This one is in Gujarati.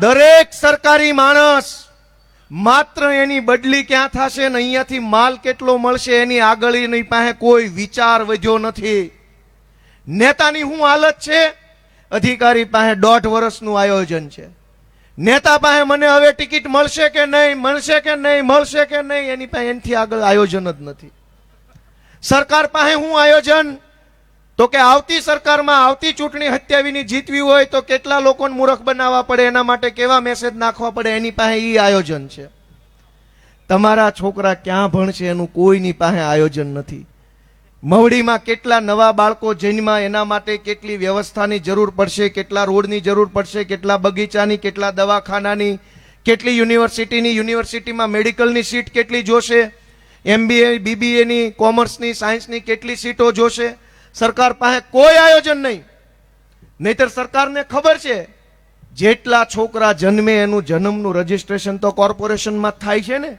દરેક સરકારી માણસ માત્ર એની બદલી ક્યાં થશે ને અહીંયાથી માલ કેટલો મળશે એની આગળ એની પાસે કોઈ વિચાર વધ્યો નથી. નેતાની શું હાલત છે? અધિકારી પાસે દોઢ વર્ષનું આયોજન છે. નેતા પાસે મને હવે ટિકિટ મળશે કે નહીં, મળશે કે નહીં, મળશે કે નહીં, એની પાસે એનાથી આગળ આયોજન જ નથી. સરકાર પાસે શું આયોજન? તો કે આવતી સરકારમાં આવતી ચૂંટણી હત્યાવીની જીતવી હોય તો કેટલા લોકોને મૂર્ખ બનાવવા પડે? એના માટે કેવા મેસેજ નાખવા પડે? એની પાસે એ આયોજન છે. તમારા છોકરા ક્યાં ભણશે એનું કોઈની પાસે આયોજન નથી. મવડીમાં કેટલા નવા બાળકો જન્મા એના માટે કેટલી વ્યવસ્થાની જરૂર પડશે, કેટલા રોડની જરૂર પડશે, કેટલા બગીચાની, કેટલા દવાખાનાની, કેટલી યુનિવર્સિટીની, યુનિવર્સિટીમાં મેડિકલની સીટ કેટલી જોશે? એમબીએ, બીબીએની, કોમર્સની, સાયન્સની કેટલી સીટો જોશે? સરકાર પાસે કોઈ આયોજન નહીં. નહીતર સરકારને ખબર છે, જેટલા છોકરા જન્મે એનું જન્મનું રજીસ્ટ્રેશન તો કોર્પોરેશનમાં થાય છે ને?